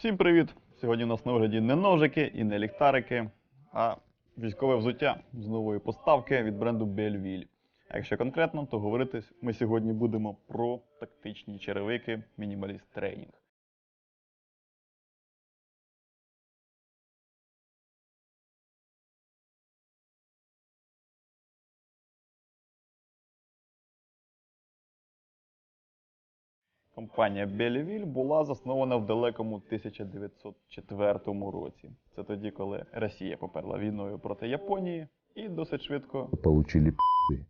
Всім привіт! Сьогодні у нас на огляді не ножики і не ліхтарики, а військове взуття з нової поставки від бренду Belleville. А якщо конкретно, то говорити ми сьогодні будемо про тактичні черевики Minimalist Training. Компанія Belleville була заснована в далекому 1904 році. Це тоді, коли Росія поперла війною проти Японії, і досить швидко получили пи***и.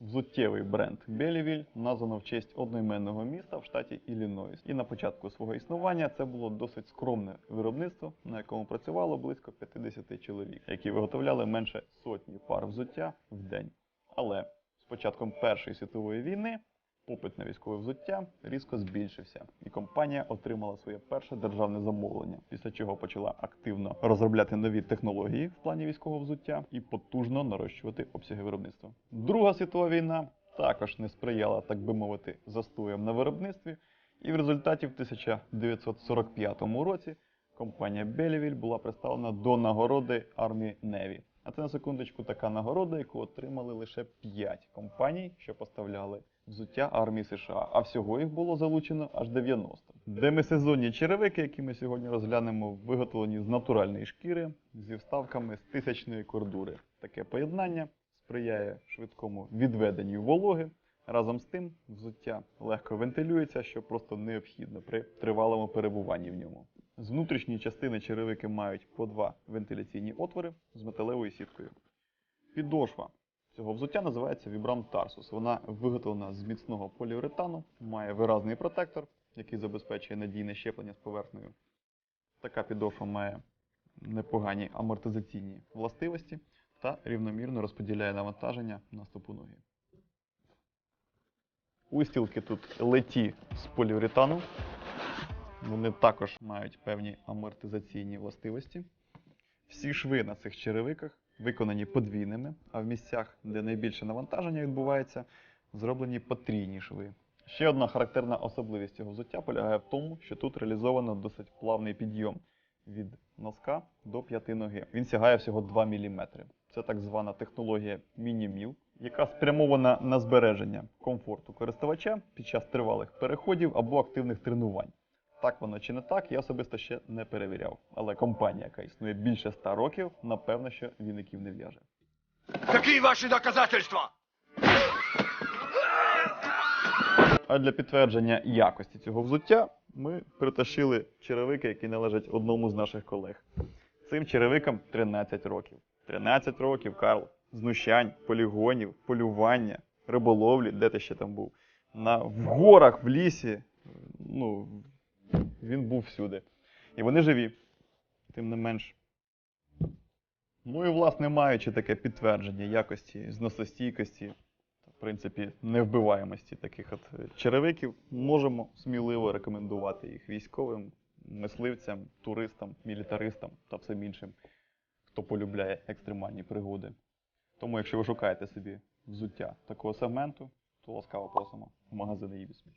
взуттєвий бренд Belleville названо в честь одноіменного міста в штаті Іллінойс. І на початку свого існування це було досить скромне виробництво, на якому працювало близько 50 чоловік, які виготовляли менше сотні пар взуття в день. Але з початком Першої світової війни попит на військове взуття різко збільшився, і компанія отримала своє перше державне замовлення, після чого почала активно розробляти нові технології в плані військового взуття і потужно нарощувати обсяги виробництва. Друга світова війна також не сприяла, так би мовити, застоям на виробництві, і в результаті в 1945 році компанія Belleville була представлена до нагороди армії Неві. А це на секундочку така нагорода, яку отримали лише 5 компаній, що поставляли взуття армії США, а всього їх було залучено аж 90. Демисезонні черевики, які ми сьогодні розглянемо, виготовлені з натуральної шкіри зі вставками з тисячної кордури. Таке поєднання сприяє швидкому відведенню вологи. Разом з тим, взуття легко вентилюється, що просто необхідно при тривалому перебуванні в ньому. З внутрішньої частини черевики мають по два вентиляційні отвори з металевою сіткою. Підошва цього взуття називається Vibram Tarsus. Вона виготовлена з міцного поліуретану, має виразний протектор, який забезпечує надійне щеплення з поверхнею. Така підошва має непогані амортизаційні властивості та рівномірно розподіляє навантаження на стопу ноги. Устілки тут леті з поліуретану. Вони також мають певні амортизаційні властивості. Всі шви на цих черевиках виконані подвійними, а в місцях, де найбільше навантаження відбувається, зроблені потрійні шви. Ще одна характерна особливість цього взуття полягає в тому, що тут реалізовано досить плавний підйом від носка до п'яти ноги. Він сягає всього 2 мм. Це так звана технологія міні-міл, яка спрямована на збереження комфорту користувача під час тривалих переходів або активних тренувань. Так воно чи не так, я особисто ще не перевіряв. Але компанія, яка існує більше 100 років, напевно, що віників не в'яже. Какие ваши доказательства? А для підтвердження якості цього взуття ми притащили черевики, які належать одному з наших колег. Цим черевикам 13 років. 13 років, Карл. Знущань, полігонів, полювання, риболовлі, де ти ще там був. На, в горах, в лісі. Ну, він був всюди. І вони живі, тим не менш. Ну і, власне, маючи таке підтвердження якості, зносостійкості, в принципі, невбиваємості таких от е, черевиків, можемо сміливо рекомендувати їх військовим, мисливцям, туристам, мілітаристам та всім іншим, хто полюбляє екстремальні пригоди. Тому, якщо ви шукаєте собі взуття такого сегменту, то ласкаво просимо в магазини Ібісмі.